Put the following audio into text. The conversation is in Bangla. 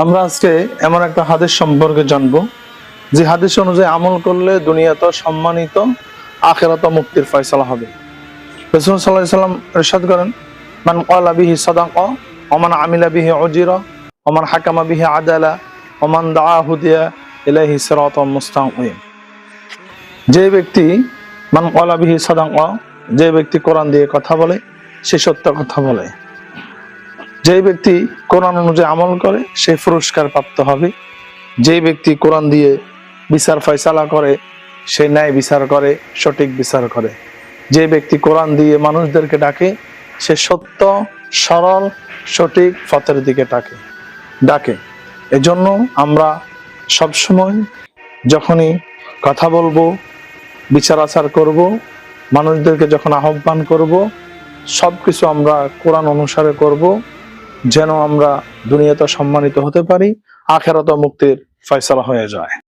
আমরা আজকে এমন একটা হাদিস সম্পর্কে জানব। যে হাদিস অনুযায়ী আমল করলে দুনিয়াতে সম্মানিত, আখেরাত মুক্তির ফয়সালা হবে। রসুল সাল্লাহ সাল্লাম ইরশাদ করেন, মান ক্বালা বিহি সাদাকা ওমান আমিলা বিহি উজিরা ওমান হাকামা বিহি আদালা ওমান দাআ হুদিয়া ইলাইহি সিরাতাম মুস্তাকিম। যে ব্যক্তি মান ক্বালা বিহি সাদাকা যে ব্যক্তি কোরআন দিয়ে কথা বলে, সে সত্য কথা বলে। যে ব্যক্তি কোরআন অনুযায়ী আমল করে, সে পুরস্কার প্রাপ্ত হবে। যে ব্যক্তি কোরআন দিয়ে বিচার ফয়সালা করে, সে ন্যায় বিচার করে, সঠিক বিচার করে। যে ব্যক্তি কোরআন দিয়ে মানুষদেরকে ডাকে, সে সত্য, সরল, সঠিক পথের দিকে ডাকে। ডাকে। এজন্য আমরা সবসময় যখনই কথা বলব, বিচার আচার করব, মানুষদেরকে যখন আহ্বান করব, সবকিছু আমরা কোরআন অনুসারে করব। যেন আমরা দুনিয়াতে সম্মানিত হতে পারি আখেরাত মুক্তির ফয়সলা হয়ে যায়।